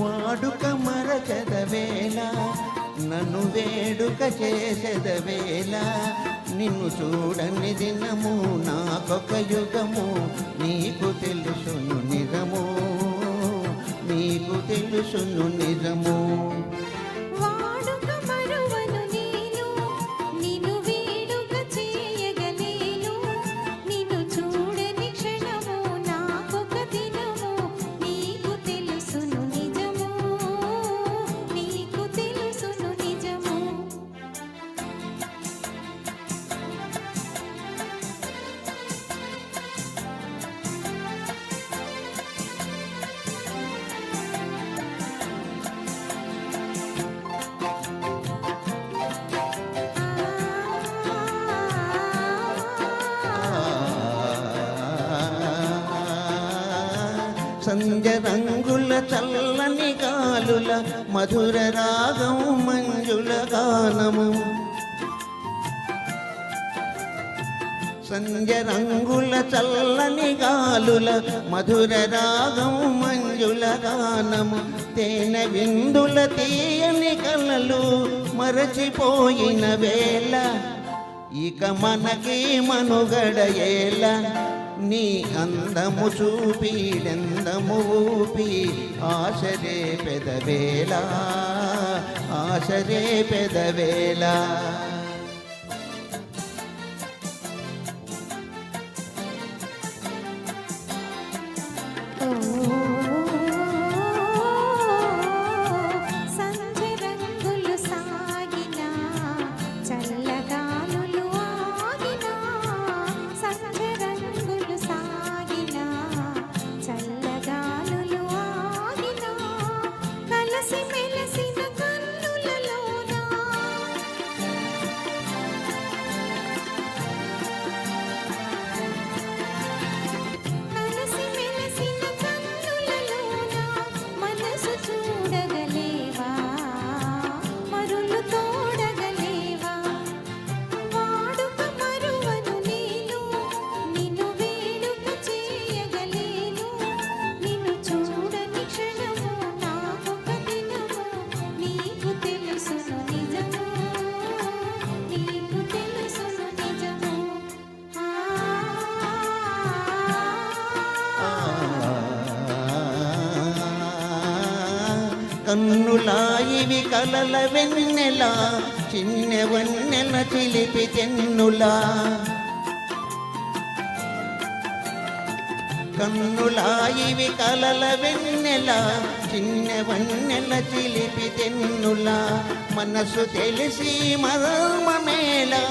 వాడుక మరచదవేళ నన్ను వేడుక చేసెదవేళ నిన్ను చూడని దినము నాకొక యుగము నీకు తెలుసును నిజము నీకు తెలుసును నిజము. సంజ రంగుల చల్లని గాలుల మధుర రాగం మంజుల గానము. సంజ రంగుల చల్లని గాలుల మధుర రాగం మంజుల గానము. తేనె విందుల తీయని కలలు మరచిపోయిన వేళ ఇక మనకి మనుగడ ఏల నీ అందము చూపి చూపిడెందము ఊపి ఆశరే పెదవేళ ఆశరే పెదవేళ. కన్నులాయివి కలల వెన్నెల చిన్న వన్నెల చిలిపి చెన్నులా కన్నులాయివి కలల వెన్నెల చిన్న వన్నెల చిలిపి తెన్నులా. మనసు తెలిసి మర్మమేలా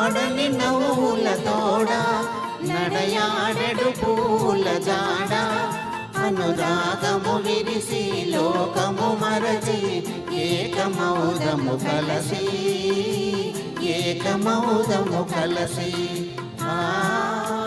వాడని నవ్వుల తోడ నడయాడడు పూల జాడ. అనురాగము విరిసి లోకము మరచి ఏకమౌదము కలసి ఏకమౌదము కలసి. ఆ